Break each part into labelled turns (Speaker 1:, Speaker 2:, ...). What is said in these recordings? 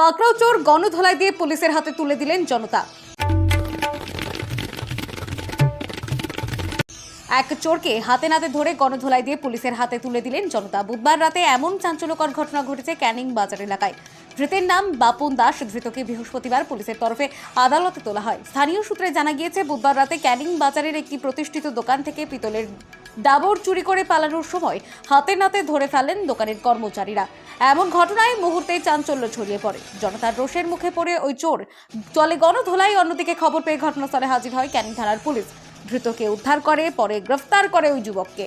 Speaker 1: পাকড়াও চোর গণধোলাই দিয়ে পুলিশের হাতে তুলে দিলেন জনতা। এক চোরকে হাতে নাতে ধরে গণধোলাই দিয়ে পুলিশের হাতে তুলে দিলেন জনতা। বুধবার রাতে এমন চাঞ্চল্যকর ঘটনা ঘটেছে ক্যানিং বাজার এলাকায়। ধৃতের নাম বাপন দাস, ধৃতকে বৃহস্পতিবার পুলিশের তরফে আদালতে তোলা হয়। স্থানীয় সূত্রে জানা গিয়েছে, বুধবার রাতে ক্যানিং বাজারের একটি প্রতিষ্ঠিত দোকান থেকে পিতলের ডাবর চুরি করে পালানোর সময় হাতে নাতে ধরে ফেলেন দোকানের কর্মচারীরা এমন ঘটনায় মুহূর্তেই চাঞ্চল্য ছড়িয়ে পড়ে জনতার রোষের মুখে পড়ে ওই চোর চলে গণধোলাই অন্যদিকে খবর পেয়ে ঘটনাস্থলে হাজির হয় ক্যানিং থানার পুলিশ ধৃতকে উদ্ধার করে পরে গ্রেফতার করে ওই যুবককে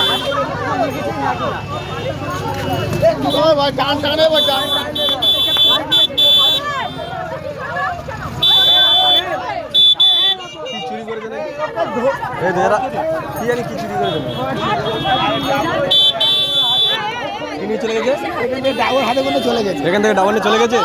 Speaker 2: বা টান
Speaker 3: এই তো এরা কি জানি কি চুরি করে দেবে চলে গেছে?
Speaker 2: ডাবল হাতে করে চলে গেছে
Speaker 3: এখান থেকে ডাবল চলে গেছে।